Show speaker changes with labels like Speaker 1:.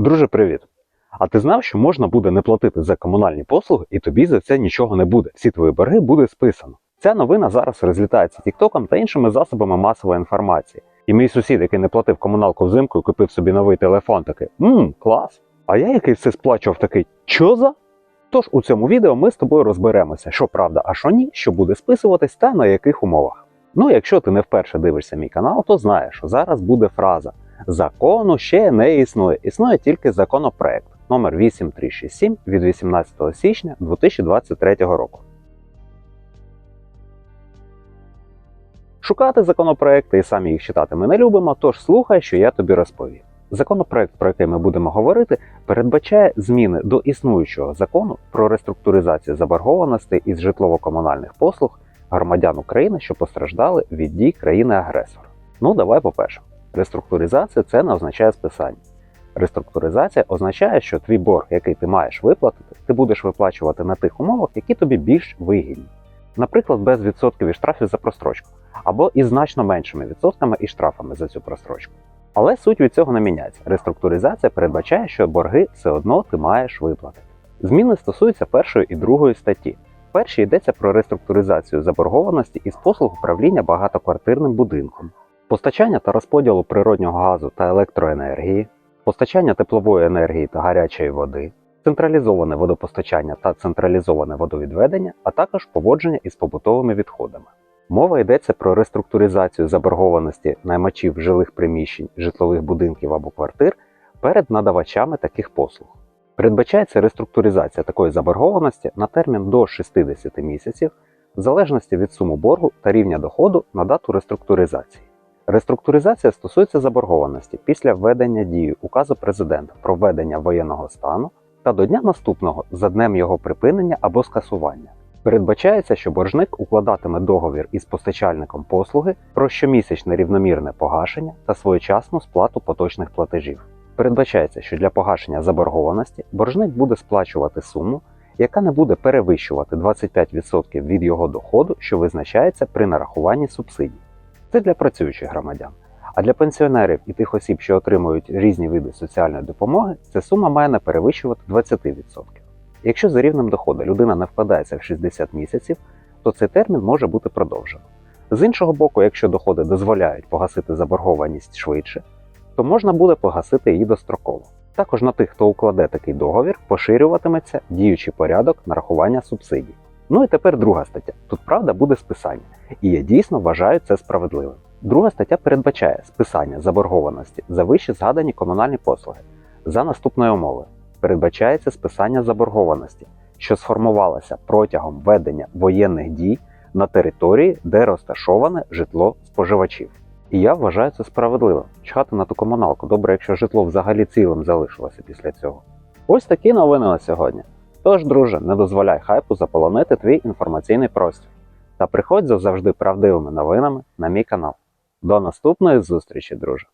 Speaker 1: Друже, привіт! А ти знав, що можна буде не платити за комунальні послуги, і тобі за це нічого не буде. Всі твої борги буде списано. Ця новина зараз розлітається тіктоком та іншими засобами масової інформації. І мій сусід, який не платив комуналку взимку і купив собі новий телефон, такий мм, клас. А я, який все сплачував, такий чо за? Тож у цьому відео ми з тобою розберемося, що правда, а що ні, що буде списуватись та на яких умовах. Ну, якщо ти не вперше дивишся мій канал, то знаєш, що зараз буде фраза Закону ще не існує. Існує тільки законопроект номер 8367 від 18 січня 2023 року. Шукати законопроекти і самі їх читати ми не любимо, тож слухай, що я тобі розповім. Законопроект, про який ми будемо говорити, передбачає зміни до існуючого закону про реструктуризацію заборгованостей із житлово-комунальних послуг громадян України, що постраждали від дій країни-агресора. Ну, давай по-перше. Реструктуризація це не означає списання. Реструктуризація означає, що твій борг, який ти маєш виплатити, ти будеш виплачувати на тих умовах, які тобі більш вигідні. Наприклад, без відсотків і штрафів за прострочку, або із значно меншими відсотками і штрафами за цю прострочку. Але суть від цього не міняється. Реструктуризація передбачає, що борги все одно ти маєш виплатити. Зміни стосуються першої і другої статті. В першій йдеться про реструктуризацію заборгованості із послуг управління багатоквартирним будинком, постачання та розподілу природнього газу та електроенергії, постачання теплової енергії та гарячої води, централізоване водопостачання та централізоване водовідведення, а також поводження із побутовими відходами. Мова йдеться про реструктуризацію заборгованості наймачів жилих приміщень, житлових будинків або квартир перед надавачами таких послуг. Передбачається реструктуризація такої заборгованості на термін до 60 місяців, в залежності від суму боргу та рівня доходу на дату реструктуризації. Реструктуризація стосується заборгованості після введення дії указу президента про введення воєнного стану та до дня наступного за днем його припинення або скасування. Передбачається, що боржник укладатиме договір із постачальником послуги про щомісячне рівномірне погашення та своєчасну сплату поточних платежів. Передбачається, що для погашення заборгованості боржник буде сплачувати суму, яка не буде перевищувати 25% від його доходу, що визначається при нарахуванні субсидій. Це для працюючих громадян. А для пенсіонерів і тих осіб, що отримують різні види соціальної допомоги, ця сума має не перевищувати 20%. Якщо за рівнем доходу людина не вкладається в 60 місяців, то цей термін може бути продовжено. З іншого боку, якщо доходи дозволяють погасити заборгованість швидше, то можна буде погасити її достроково. Також на тих, хто укладе такий договір, поширюватиметься діючий порядок нарахування субсидій. Ну і тепер друга стаття. Тут правда буде списання, і я дійсно вважаю це справедливим. Друга стаття передбачає списання заборгованості за вище згадані комунальні послуги за наступної умови. Передбачається списання заборгованості, що сформувалася протягом ведення воєнних дій на території, де розташоване житло споживачів. І я вважаю це справедливим. Чхати на ту комуналку. Добре, якщо житло взагалі цілим залишилося після цього. Ось такі новини на сьогодні. Тож, друже, не дозволяй хайпу заполонити твій інформаційний простір. Та приходь за завжди правдивими новинами на мій канал. До наступної зустрічі, друже!